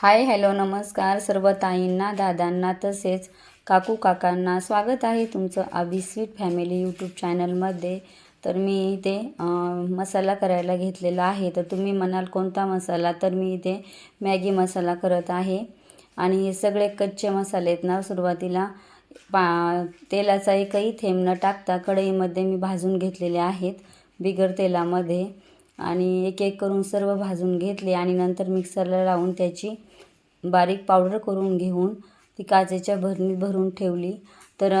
Hi hello नमस्कार सर्व ताईंना दादांना तसेच काकू काकांना स्वागत आहे तुमचं अभिस्वीट स्वीट फॅमिली यूट्यूब चॅनलमध्ये. तर मी इथे मसाला करायला घेतलेला आहे. तर तुम्ही म्हणाल कोणता मसाला? तर मी इथे मॅगी मसाला करत आहे. आणि हे सगळे कच्चे मसाले आहेत ना सुरुवातीला पा तेलाचा एकही थेंब न टाकता कढईमध्ये मी भाजून घेतलेले आहेत बिगर तेलामध्ये. आणि एक एक करून सर्व भाजून घेतले आणि नंतर मिक्सरला लावून त्याची बारीक पावडर करून घेऊन ती काचेच्या भरणीत भरून ठेवली. तर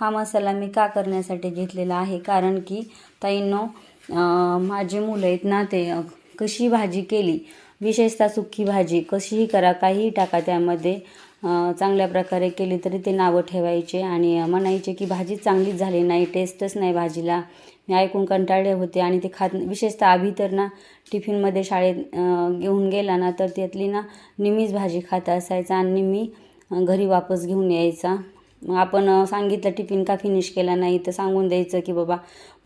हा मसाला मी का करण्यासाठी घेतलेला आहे? कारण की ताईंनो माझे माझी मुलं आहेत ना ते कशी भाजी केली? विशेषतः सुकी भाजी. कशीही करा काहीही टाका त्यामध्ये. चांगल्या प्रकारे केली तरी ते नावं ठेवायचे. आणि म्हणायचे की भाजी चांगलीच झाली नाही टेस्टच नाही भाजीला. मी ऐकून कंटाळले होते आणि ते खात विशेषतः आभी तर ना टिफिनमध्ये शाळेत घेऊन गेला ना तर त्यातली ना निमीच भाजी खात असायचा आणि मी घरी वापस घेऊन यायचा. मग आपण सांगितलं टिफिन का फिनिश केला नाही? तर सांगून द्यायचं की बाबा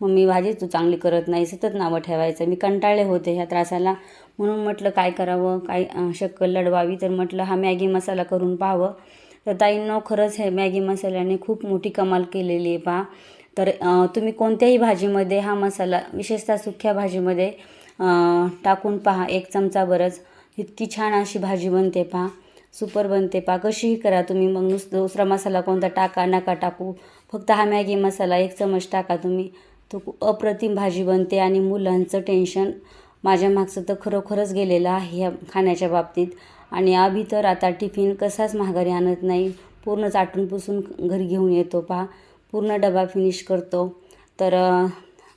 मम्मी भाजी तू चांगली करत नाही सतत नावं ठेवायचं. मी कंटाळले होते ह्या त्रासाला. म्हणून म्हटलं काय करावं? काय शक्कल लढवावी? तर म्हटलं हा मॅगी मसाला करून पाहावं. तर ताईंनो खरंच हे मॅगी मसाल्याने खूप मोठी कमाल केलेली आहे पहा. तर तुम्ही कोणत्याही भाजीमध्ये हा मसाला विशेषतः सुक्या भाजीमध्ये टाकून पहा एक चमचा बरंच. इतकी छान अशी भाजी बनते पहा. सुपर बनते. पहा कशीही करा तुम्ही. मग नुसतं दुसरा मसाला कोणता टाका नका टाकू. फक्त हा मॅगी मसाला एक चमच टाका तुम्ही. तो अप्रतिम भाजी बनते आणि मुलांचं टेन्शन माझ्या मागचं तर खरोखरच गेलेलं आहे ह्या खाण्याच्या बाबतीत. आणि आभी तर आता टिफिन कसाच माघारी आणत नाही. पूर्ण चाटून पुसून घरी घेऊन येतो पहा. पूर्ण डबा फिनिश करतो. तर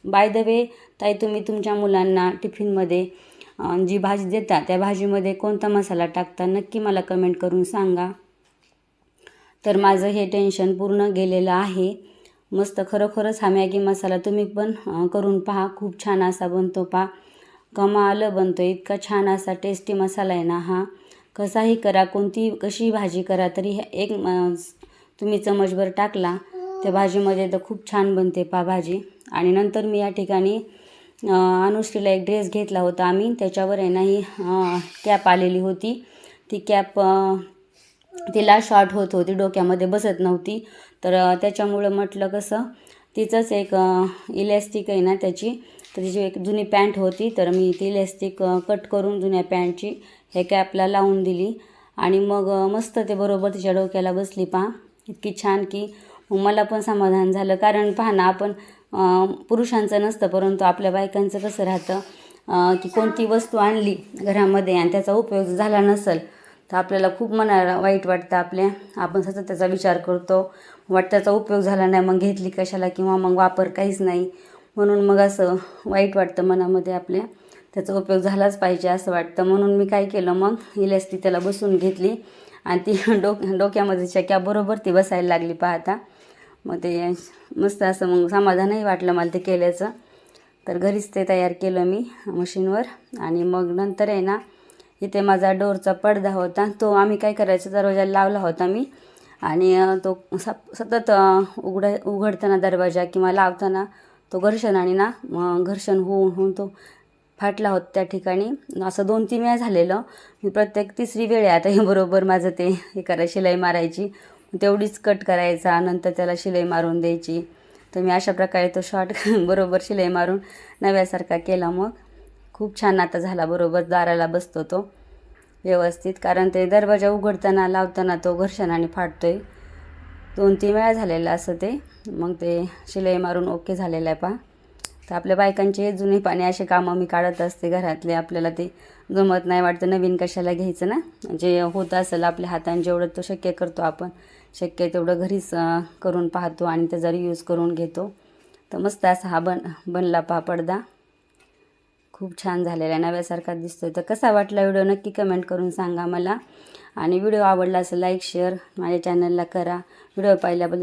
बाय द वे ताई तुम्ही तुमच्या मुलांना टिफिनमध्ये जी भाजी देता त्या भाजीमध्ये कोणता मसाला टाकता नक्की मला कमेंट करून सांगा. तर माझं हे टेन्शन पूर्ण गेलेलं आहे. मस्त खरोखरच हा मॅगी मसाला तुम्ही पण करून पहा. खूप छान असा बनतो पहा कमाल बनतो. इतका छान असा टेस्टी मसाला आहे ना हा. कसाही करा कोणती कशी भाजी करा तरी एक तुम्ही चमचभर टाकला त्या भाजीमध्ये तर खूप छान बनते पा भाजी. आणि नंतर मी या ठिकाणी अनुश्रीला एक ड्रेस घेतला होता आम्ही. त्याच्यावर आहे ना ही कॅप आलेली होती. ती कॅप तिला शॉर्ट होत होती. डोक्यामध्ये बसत नव्हती. तर त्याच्यामुळं म्हटलं कसं तिचंच एक इलॅस्टिक आहे ना त्याची. तर तिची एक जुनी पॅन्ट होती. तर मी ती इलॅस्टिक कट करून जुन्या पॅन्टची हे कॅपला लावून दिली. आणि मग मस्त ते बरोबर तिच्या डोक्याला बसली पहा. इतकी छान की मला पण समाधान झालं. कारण पहा ना आपण पुरुषांचं नसतं परंतु आपल्या बायकांचं कसं राहतं की कोणती वस्तू आणली घरामध्ये आणि त्याचा उपयोग झाला नसेल तर आपल्याला खूप मनाला वाईट वाटतं. आपल्या आपण सतत त्याचा विचार करतो. वाट त्याचा उपयोग झाला नाही मग घेतली कशाला किंवा मग वापर काहीच नाही. म्हणून मग असं वाईट वाटतं मनामध्ये आपल्या. त्याचा उपयोग झालाच पाहिजे असं वाटतं. म्हणून मी काय केलं मग इलॅस्टिक त्याला बसून घेतली आणि ती डोक डोक्यामध्ये चक्याबरोबर ती बसायला लागली. पाहता मग ते मस्त असं मग समाधानही वाटलं मला ते केल्याचं. तर घरीच ते तयार केलं मी मशीनवर. आणि मग नंतर आहे ना इथे माझा डोरचा पडदा होता. तो आम्ही काय करायचं दरवाजाला लावला होता मी. आणि तो सतत अ, उघड उघडताना दरवाजा किंवा लावताना तो घर्षणाने ना घर्षण होऊन होऊन तो फाटला होता त्या ठिकाणी. असं दोन तीन वेळा झालेलं. मी प्रत्येक तिसरी वेळ आहे आता हे बरोबर माझं ते हे करा शिलाई मारायची. तेवढीच कट करायचा नंतर त्याला शिलाई मारून द्यायची. तर मी अशा प्रकारे तो शॉर्ट बरोबर शिलाई मारून नव्यासारखा केला मग. खूप छान आता झाला बरोबर दाराला बसतो तो. व्यवस्थित कारण ते दरवाजा उघडताना लावताना तो घर्षणाने फाटतोय. दोन तीन वेळा झालेलं असं ते. मग ते शिलाई मारून ओके झालेलं आहे पहा. तर आपल्या बायकांचे जुने पाणी असे कामं मी काढत असते घरातले. आपल्याला ते जमत नाही वाटतं नवीन कशाला घ्यायचं ना? जे होत असेल आपल्या हाताने जेवढं तो शक्य करतो आपण शक्य तेवढं घरीच करून पाहतो आणि त्याचा यूज करून घेतो. तर मस्त असा हा बन बनला पहा पडदा. खूप छान झालेला आहे नव्यासारखा दिसतोय. तर कसा वाटला व्हिडिओ नक्की कमेंट करून सांगा मला. आणि व्हिडिओ आवडला असेल लाईक शेअर माझ्या चॅनलला करा. व्हिडिओ पाहिल्याबद्दल